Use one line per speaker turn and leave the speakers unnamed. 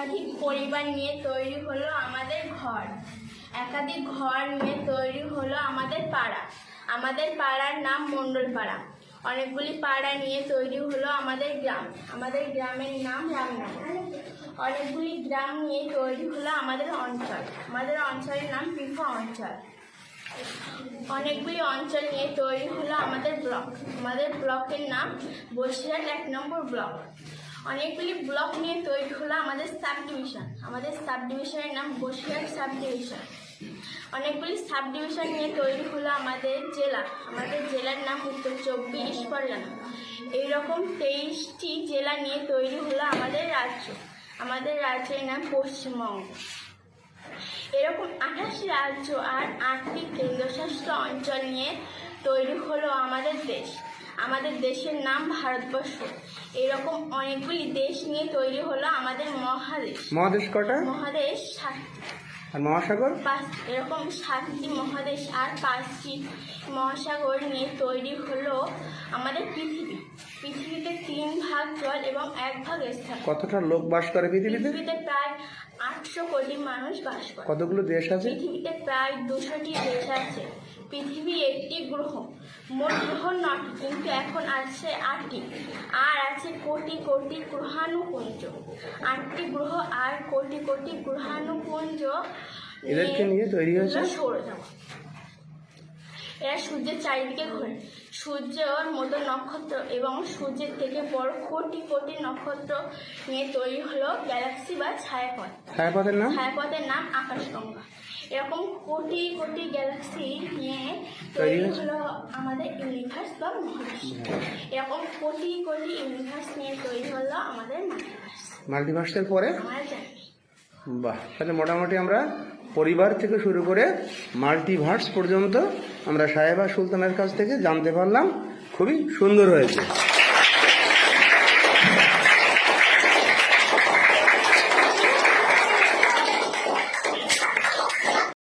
একাধিক পরিবার নিয়ে তৈরি হলো আমাদের ঘর। একাধিক ঘর নিয়ে তৈরি হলো আমাদের পাড়া। আমাদের পাড়ার নাম মণ্ডল পাড়া অনেকগুলি পাড়া নিয়ে তৈরি হলো আমাদের গ্রাম। আমাদের গ্রামের নাম রামনগর অনেকগুলি গ্রাম নিয়ে তৈরি হলো আমাদের অঞ্চল। আমাদের অঞ্চলের নাম পিফা অঞ্চল। অনেকগুলি অঞ্চল নিয়ে তৈরি হলো আমাদের ব্লক। আমাদের ব্লকের নাম বসিরহাট এক নম্বর ব্লক। অনেকগুলি ব্লক নিয়ে তৈরি হলো আমাদের সাব ডিভিশন আমাদের সাব ডিভিশনের নাম বসিরহাট সাব ডিভিশন অনেকগুলি সাব ডিভিশন নিয়ে তৈরি হলো আমাদের জেলা। আমাদের জেলার নাম উত্তর চব্বিশ পরগনা। এইরকম তেইশটি জেলা নিয়ে তৈরি হলো আমাদের রাজ্য। আমাদের রাজ্যের নাম পশ্চিমবঙ্গ। এরকম আঠাশটি রাজ্য আর আটটি কেন্দ্রশাসিত অঞ্চল নিয়ে তৈরি হলো আমাদের দেশ। আমাদের দেশের নাম ভারতবর্ষ। এরকম অনেকগুলি দেশ নিয়ে তৈরি হলো আমাদের মহাদেশ।
মহাদেশ কটা?
মহাদেশ সাতটি।
আর মহাসাগর?
পাঁচ এরকম সাতটি মহাদেশ আর পাঁচটি মহাসাগর নিয়ে তৈরি হলো আমাদের পৃথিবী। পৃথিবীতে তিন ভাগ জল এবং এক ভাগ স্থল
কতটা লোক বাস করে পৃথিবীতে?
পৃথিবীতে প্রায় আটশো কোটি মানুষ বাস করে।
কতগুলো দেশ আছে?
পৃথিবীতে প্রায় দুশোটি দেশ আছে। পৃথিবী একটি গ্রহ। মোট গ্রহ নটি কিন্তু এখন আছে আটটি। কোটি কোটি গ্রহাণুপুঞ্জ। আটটি গ্রহ আর কোটি কোটি গ্রহাণুপুঞ্জ
এদেরকে নিয়ে তৈরি হয়েছে?
সৌরজগৎ এরা সূর্যের চারিদিকে ঘোরে। সূর্যর মতো নক্ষত্র এবং সূর্যের থেকে বড় কোটি কোটি নক্ষত্র নিয়ে তৈরি হলো গ্যালাক্সি বা ছায়াপথ।
ছায়াপথের নাম?
ছায়াপথের নাম আকাশগঙ্গা। এরকম কোটি কোটি গ্যালাক্সি নিয়ে
তৈরি
হলো আমাদের ইউনিভার্স বা মহাবিশ্ব এরকম কোটি কোটি ইউনিভার্স নিয়ে তৈরি হলো আমাদের মাল্টিভার্স
মাল্টিভার্সের পরে? বাহ তাহলে মোটামুটি আমরা পরিবার থেকে শুরু করে মাল্টিভার্স পর্যন্ত আমরা সাহেবা সুলতানের কাছ থেকে জানতে পারলাম খুবই সুন্দর হয়েছে।